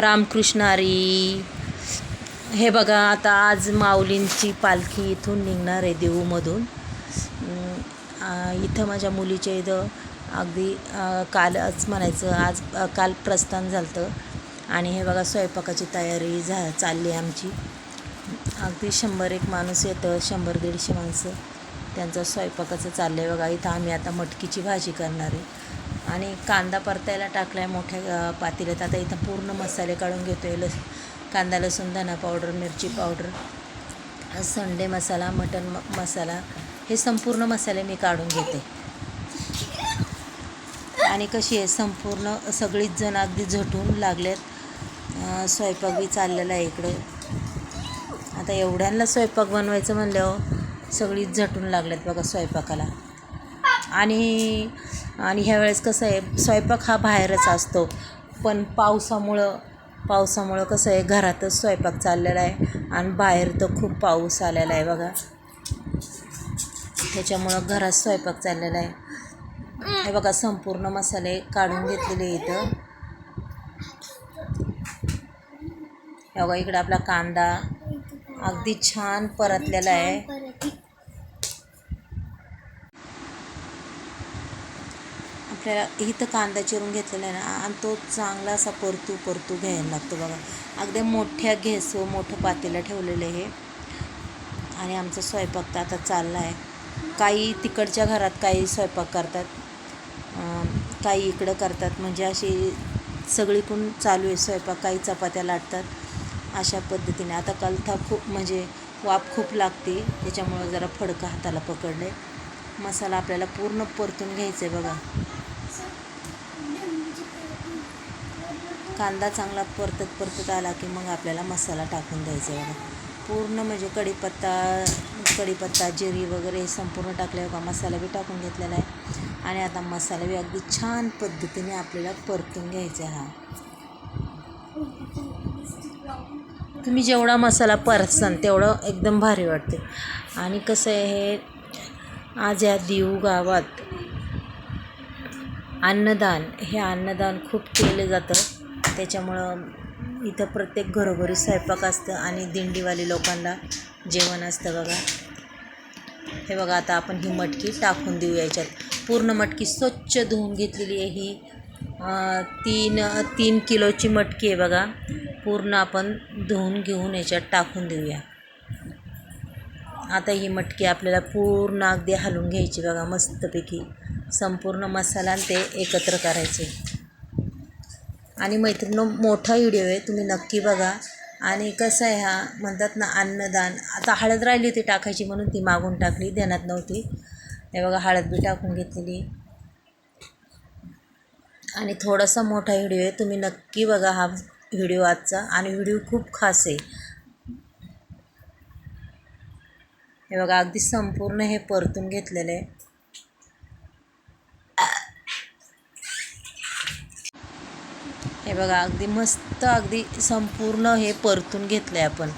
रामकृष्णारी. हे बघा आता आज माऊलींची पालखी इथून निघणार आहे देऊमधून इथं माझ्या मुलीच्या इथं अगदी कालच म्हणायचं आज काल प्रस्थान झालं होतं आणि हे बघा स्वयंपाकाची तयारी झा चालली आहे आमची. अगदी शंभर एक माणूस येतं शंभर दीडशे माणसं. त्यांचं स्वयंपाकाचं चाललं आहे बघा. इथं आम्ही आता मटकीची भाजी करणार आहे. आणि कांदा परतायला टाकला आहे मोठ्या पातेल्यात. आता इथं पूर्ण मसाले काढून घेतो आहे लस कांदा लसूण धना पावडर मिरची पावडर संडे मसाला मटन म मसाला हे संपूर्ण मसाले मी काढून घेते. आणि कशी आहे संपूर्ण सगळीच जण अगदी झटून लागलेत. स्वयंपाक बी चाललेला आहे इकडे. आता एवढ्यांना स्वयंपाक बनवायचं म्हणल्यावर सगळीच झटून लागलेत बघा स्वयंपाकाला. आणि आणि ह्यावेळेस कसं आहे स्वयंपाक हा बाहेरच असतो. पण पावसामुळं पावसामुळं कसं आहे घरातच स्वयंपाक चाललेला आहे. आणि बाहेर तर खूप पाऊस आलेला आहे बघा. त्याच्यामुळं घरात स्वयंपाक चाललेला आहे. हे बघा संपूर्ण मसाले काढून घेतलेले इथं. हे बघा इकडं आपला कांदा अगदी छान परतलेला आहे. आपल्याला इथं कांदा चिरून घेतलेला आहे ना आणि तो चांगला असा परतू परतू घ्यायला लागतो बघा. अगदी मोठ्या घेसो मोठं पातेलं ठेवलेलं आहे आणि आमचा स्वयंपाक तर आता चालला आहे. काही तिकडच्या घरात काही स्वयंपाक करतात. काही इकडं करतात. म्हणजे अशी सगळी पण चालू आहे स्वयंपाक. काही चपात्या लाटतात. अशा पद्धतीने. आता कलथा खूप म्हणजे वाफ खूप लागते. त्याच्यामुळं जरा फडकं हाताला पकडलं आहे मसाला आपल्याला पूर्ण परतून घ्यायचा आहे बघा. कांदा चांगला परतत परतत आला की मग आपल्याला मसाला टाकून द्यायचा आहे पूर्ण म्हणजे कढीपत्ता कढीपत्ता जिरी वगैरे हे संपूर्ण टाकले बघा मसाला बी टाकून घेतलेला आहे. आणि आता मसाला बी अगदी छान पद्धतीने आपल्याला परतून घ्यायचा हा. तुम्ही जेवढा मसाला परसान तेवढं एकदम भारी वाटते. आणि कसं आहे हे आज या देऊ गावात अन्नदान हे अन्नदान खूप केलं जातं. त्याच्यामुळं इथं प्रत्येक घरोघरी स्वयंपाक असतं आणि दिंडीवाली लोकांना जेवण असतं बघा. हे बघा आता आपण ही मटकी टाकून देऊ याच्यात. पूर्ण मटकी स्वच्छ धुवून घेतलेली आहे ही. तीन तीन किलोची मटकी आहे बघा. पूर्ण आपण धुवून घेऊन याच्यात टाकून देऊया. आता ही मटकी आपल्याला पूर्ण अगदी हलवून घ्यायची बघा मस्तपैकी. संपूर्ण मसाला आणि ते एकत्र करायचे. आणि मैत्रिणी मोठा व्हिडिओ आहे तुम्ही नक्की बघा. आणि कसं आहे हा म्हणतात ना अन्नदान. आता हळद राहिली होती टाकायची म्हणून ती मागून टाकली ध्यानात नव्हती. हे बघा हळद बी टाकून घेतलेली. आणि थोडासा मोठा व्हिडिओ आहे तुम्ही नक्की बघा हा व्हिडिओ आजचा. आणि व्हिडिओ खूप खास आहे. हे बघा अगदी संपूर्ण हे परतून घेतलेलं आहे. हे बघा अगदी मस्त अगदी संपूर्ण हे परतून घेतलं आहे आपण.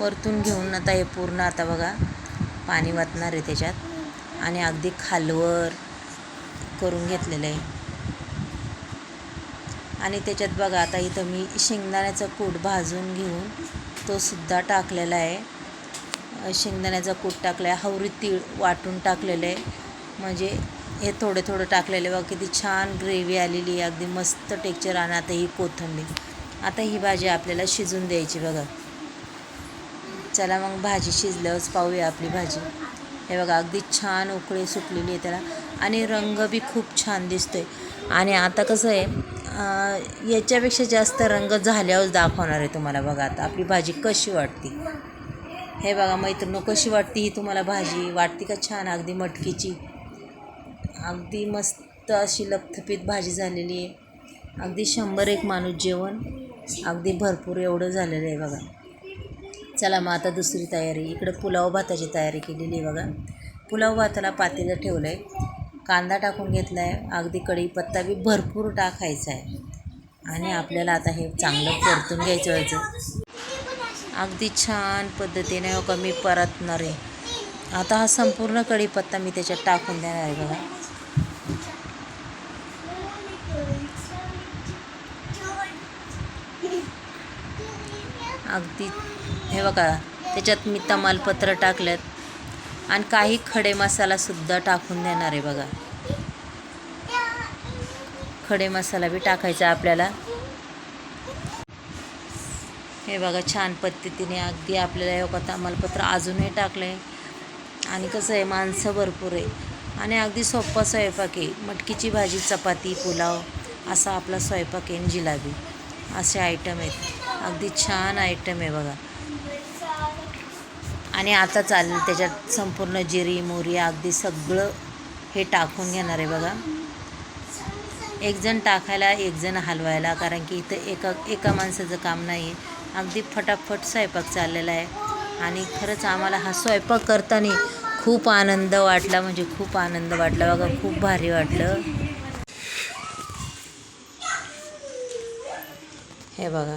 परतून घेऊन आता हे पूर्ण आता बघा पाणी वाचणार आहे त्याच्यात. आणि अगदी खालवर करून घेतलेलं आहे. आणि त्याच्यात बघा आता इथं मी शेंगदाण्याचा कूट भाजून घेऊन तो सुद्धा टाकलेला आहे. शेंगदाण्याचा कूट टाकला आहे हवरी तीळ वाटून टाकलेलं आहे. म्हणजे हे थोडे थोडं टाकलेले बघा किती छान ग्रेव्ही आलेली आहे अगदी मस्त टेक्चर आणि आता ही कोथिंबीर. आता ही भाजी आपल्याला शिजून द्यायची बघा. चला मग भाजी शिजल्यावरच पाहूया आपली भाजी. हे बघा अगदी छान उकळी सुटलेली आहे त्याला. आणि रंग बी खूप छान दिसतोय. आणि आता कसं आहे याच्यापेक्षा जास्त रंग झाल्यावर दाखवणार आहे तुम्हाला बघा आता आपली भाजी कशी वाटते. हे बघा मैत्रिणी कशी वाटते ही तुम्हाला भाजी? वाटते का छान? अगदी मटकीची. अगदी मस्त अशी लपथपीत भाजी झालेली आहे. अगदी शंभर एक माणूस जेवण. अगदी भरपूर एवढं झालेलं आहे बघा. चला मग आता दुसरी तयारी. इकडं पुलाव भाताची तयारी केलेली आहे बघा. पुलाव भाताला पातेलं ठेवलं आहे कांदा टाकून घेतला आहे अगदी कढीपत्ता बी भरपूर टाकायचा आहे. आणि आपल्याला आता हे चांगलं परतून घ्यायचं व्हायचं. अगदी छान पद्धतीने हो का मी परतणार आहे. आता हा संपूर्ण कढीपत्ता मी त्याच्यात टाकून देणार आहे बघा. अगदी हे बघा त्याच्यात मी तमालपत्र टाकलेत आणि काही खडे मसालासुद्धा टाकून देणार आहे बघा. खडे मसाला बी टाकायचा आपल्याला. हे बघा छान पद्धतीने अगदी आपल्याला हे बघा तमालपत्र अजूनही टाकलं आहे आणि कसं आहे माणसं भरपूर आहे. आणि अगदी सोप्पा स्वयंपाक आहे. मटकीची भाजी चपाती पुलाव असा आपला स्वयंपाक आहे जिलाबी. असे आयटम आहेत. अगदी छान आयटम आहे बघा. आणि आता चालेल त्याच्यात संपूर्ण जिरी मोरी अगदी सगळं हे टाकून घेणार आहे बघा. एकजण टाकायला एकजण हलवायला कारण की इथं एका एका माणसाचं काम नाही आहे अगदी फटाफट स्वयंपाक चाललेला आहे. आणि खरंच आम्हाला हा स्वयंपाक करताना खूप आनंद वाटला म्हणजे खूप आनंद वाटला. बघा खूप भारी वाटलं. हे बघा.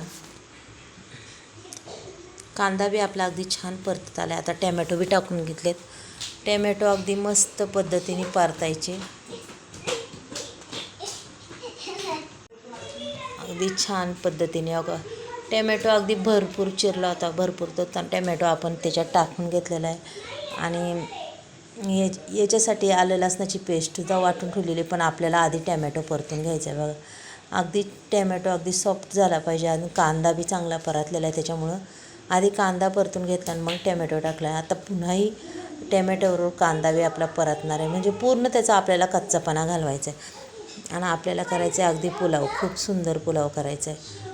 कांदा बी आपला अगदी छान परतत आला आता टॅमॅटो बी टाकून घेतलेत. टॅमॅटो अगदी मस्त पद्धतीने परतायचे. अगदी छान पद्धतीने अगं. टॅमॅटो अगदी भरपूर चिरला होता भरपूर तो टॅमॅटो आपण त्याच्यात टाकून घेतलेला आहे. आणि हे याच्यासाठी आलं लसणाची पेस्टसुद्धा वाटून ठेवलेली पण आपल्याला आधी टॅमॅटो परतून घ्यायचा आहे बघा. अगदी टॅमॅटो अगदी सॉफ्ट झाला पाहिजे आणि कांदा बी चांगला परतलेला आहे त्याच्यामुळं. आधी कांदा परतून घेतला आणि मग टॅमॅटो टाकला आता पुन्हाही टॅमॅटोवर कांदा बी आपला परतणार आहे. म्हणजे पूर्ण त्याचा आपल्याला कच्चापणा घालवायचा आहे. आणि आपल्याला करायचं आहे अगदी पुलाव खूप सुंदर पुलाव करायचा आहे.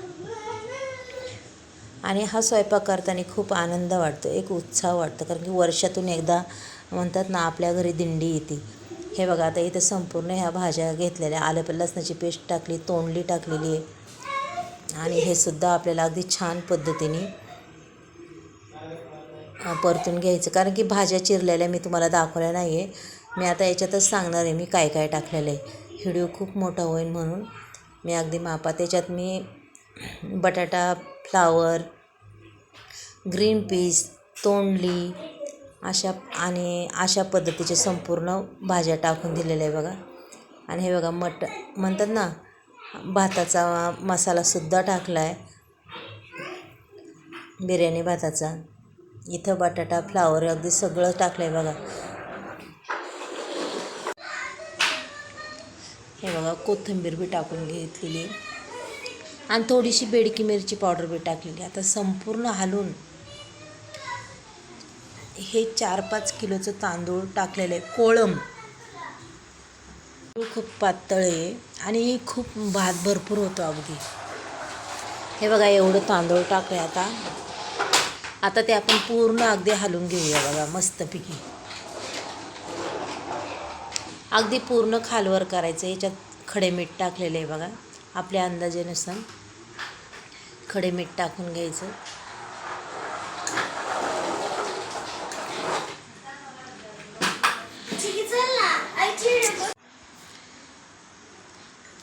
आणि हा स्वयंपाक करताना खूप आनंद वाटतो एक उत्साह वाटतो. कारण की वर्षातून एकदा म्हणतात ना आपल्या घरी दिंडी येते. हे बघा आता इथं संपूर्ण ह्या भाज्या घेतलेल्या आलं पण लसणाची पेस्ट टाकली तोंडली टाकलेली आहे. आणि हे सुद्धा आपल्याला अगदी छान पद्धतीने परतून घ्यायचं. कारण की भाज्या चिरलेल्या मी तुम्हाला दाखवल्या नाही आहे मी आता याच्यातच सांगणार आहे मी काय काय टाकलेलं आहे. व्हिडिओ खूप मोठा होईल म्हणून. मी अगदी मापा त्याच्यात मी बटाटा फ्लावर ग्रीन पीस तोंडली अशा आणि अशा पद्धतीचे संपूर्ण भाज्या टाकून दिलेल्या आहे बघा. आणि हे बघा मट म्हणतात ना भाताचा मसालासुद्धा टाकला आहे बिर्याणी भाताचा. इथं बटाटा फ्लावर अगदी सगळं टाकलं आहे बघा. हे बघा कोथिंबीर बी टाकून घेतलेली आणि थोडीशी बेडकी मिरची पावडर बी टाकलेली आता संपूर्ण हालून हे चार पाच किलोचं तांदूळ टाकलेलं आहे कोळम. खूप पातळ आहे आणि खूप भात भरपूर होतो अगदी. हे बघा एवढं तांदूळ टाकलं आता. आता ते आपण पूर्ण अगदी हलवून घेऊया बघा मस्तपैकी. अगदी पूर्ण खालवर करायचं याच्यात खडे मीठ टाकलेलं आहे बघा. आपल्या अंदाजेनुसार खडे मीठ टाकून घ्यायचं.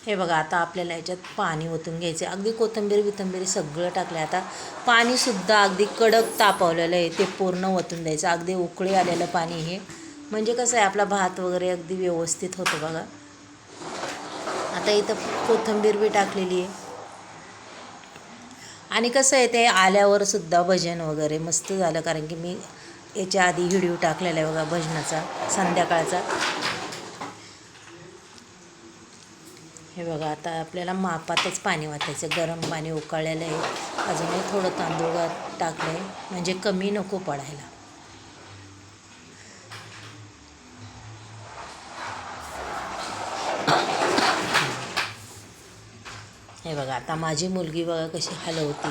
हे बघा आता आपल्याला याच्यात पाणी ओतून घ्यायचं अगदी कोथंबीर बिथंबीर सगळं टाकलं आता पाणीसुद्धा अगदी कडक तापवलेलं आहे. ते पूर्ण ओतून द्यायचं. अगदी उकळी आलेलं पाणी हे. म्हणजे कसं आहे आपला भात वगैरे अगदी व्यवस्थित होतो बघा. आता इथं कोथिंबीर बी टाकलेली आहे. आणि कसं आहे ते आल्यावर सुद्धा भजन वगैरे मस्त झालं कारण की मी याच्या आधी व्हिडिओ टाकलेला आहे बघा भजनाचा संध्याकाळचा. हे बघा आता आपल्याला मापातच पाणी वाचायचं गरम पाणी उकळलेलं आहे. अजूनही थोडं तांदूळ टाकलं आहे म्हणजे कमी नको पडायला. हे बघा. आता माझी मुलगी बघा कशी हलवती.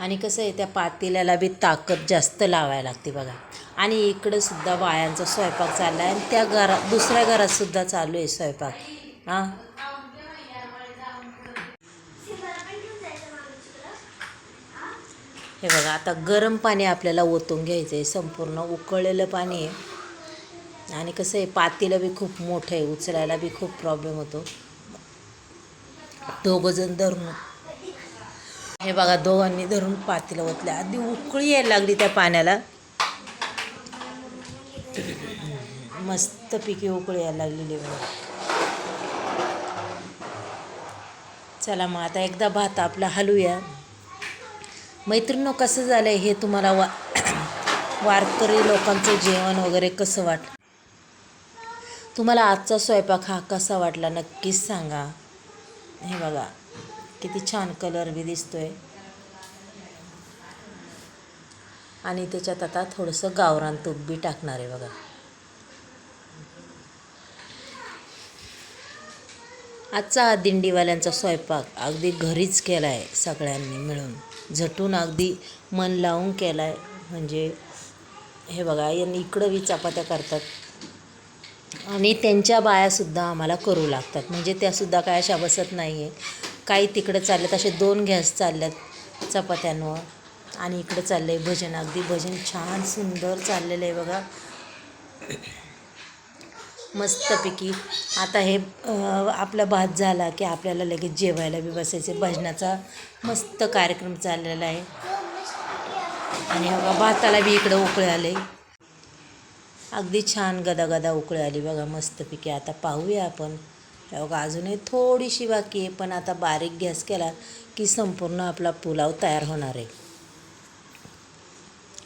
आणि कसं आहे त्या पातेल्याला बी ताकद जास्त लावायला लागते बघा. आणि इकडं सुद्धा बायांचा स्वयंपाक चालला आहे आणि त्या घरात दुसऱ्या घरात सुद्धा चालू आहे स्वयंपाक. हां? हे बघा आता गरम पाणी आपल्याला ओतून घ्यायचं आहे संपूर्ण उकळलेलं पाणी आहे. आणि कसं आहे पातेलं बी खूप मोठं आहे उचलायला बी खूप प्रॉब्लेम होतो. दोघंजण धरून. हे बघा दोघांनी धरून पातेलं ओतलं आधी उकळी यायला लागली त्या पाण्याला. मस्त पिके उकळी यायला लागलेली बघा. चला मग आता एकदा भात आपला हलूया. मैत्रिणीनं कसं झालं आहे हे तुम्हाला वा वारकरी लोकांचं जेवण वगैरे कसं वाट तुम्हाला आजचा स्वयंपाक हा कसा वाटला नक्कीच सांगा. हे बघा किती छान कलर बी दिसतोय. आणि त्याच्यात आता थोडंसं गावरान तूप बी टाकणार आहे बघा. आजचा हा दिंडीवाल्यांचा स्वयंपाक अगदी घरीच केला आहे सगळ्यांनी मिळून. झटून अगदी मन लावून केला आहे म्हणजे हे बघा यांनी इकडं बी चपात्या करतात. आणि त्यांच्या बायासुद्धा आम्हाला करू लागतात. म्हणजे त्यासुद्धा काय अशा बसत नाही आहे काही तिकडं चालल्यात असे दोन गॅस चालल्यात चपात्यांवर. आणि इकडं चाललं आहे भजन. अगदी भजन छान सुंदर चाललेलं आहे बघा. मस्तपैकी. आता हे आपला भात झाला की आपल्याला लगेच जेवायला बी बसायचे भजनाचा मस्त कार्यक्रम चाललेला आहे. आणि बघा भाताला बी इकडं उकळे आले अगदी छान गदा गदा उकळी आली बघा मस्तपैकी. आता पाहूया आपण. बघा अजूनही थोडीशी बाकी आहे पण आता बारीक गॅस केला की संपूर्ण आपला पुलाव तयार होणार आहे.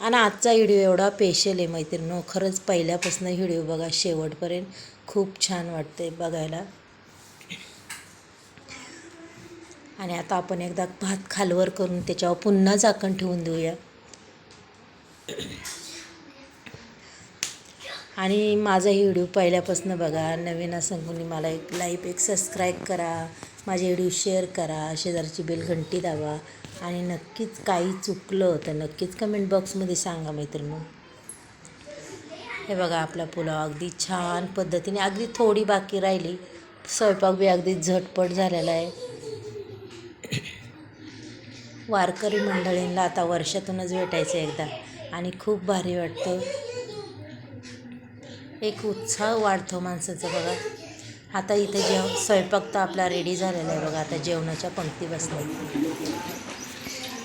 आणि आजचा व्हिडिओ एवढा स्पेशल आहे मैत्रिणी खरंच पहिल्यापासून व्हिडिओ बघा शेवटपर्यंत खूप छान वाटते बघायला. आणि आता आपण एकदा भात खालवर करून त्याच्यावर पुन्हा झाकण ठेवून देऊया. आणि माझा व्हिडिओ पहिल्यापासून बघा नवीन असंकुनी मला एक लाईक एक सबस्क्राईब करा माझे व्हिडिओ शेअर करा शेजारची बेल घंटी दाबा आणि नक्कीच काही चुकलं तर नक्कीच कमेंट बॉक्समध्ये सांगा मैत्रिणी हे बघा आपला पुलाव अगदी छान पद्धतीने अगदी थोडी बाकी राहिली. स्वयंपाक बी अगदी झटपट झालेला आहे. वारकरी मंडळींना आता वर्षातूनच भेटायचं एकदा आणि खूप भारी वाटतं. एक उत्साह वाढतो माणसाचा बघा. आता इथे जेव स्वयंपाक तर आपला रेडी झालेला आहे बघा. आता जेवणाच्या पंक्ती बसल्या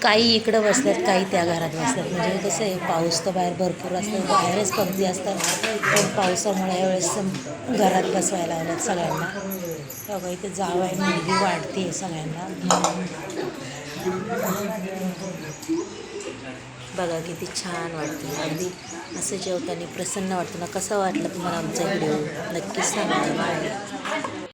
काही इकडं बसल्यात काही त्या घरात बसल्यात. म्हणजे कसं आहे पाऊस तर बाहेर भरपूर असतं. बाहेरच पंक्ती असतात. पण पावसामुळे यावेळेस घरात बसवायला लागल्यात सगळ्यांना. बघा इथे जावं आहे मुलगी वाढते सगळ्यांना. बघा किती छान वाटतं. अगदी असं जेवताना प्रसन्न वाटतं. ना कसं वाटलं तुम्हाला आमचा व्हिडिओ? नक्कीच सांगा.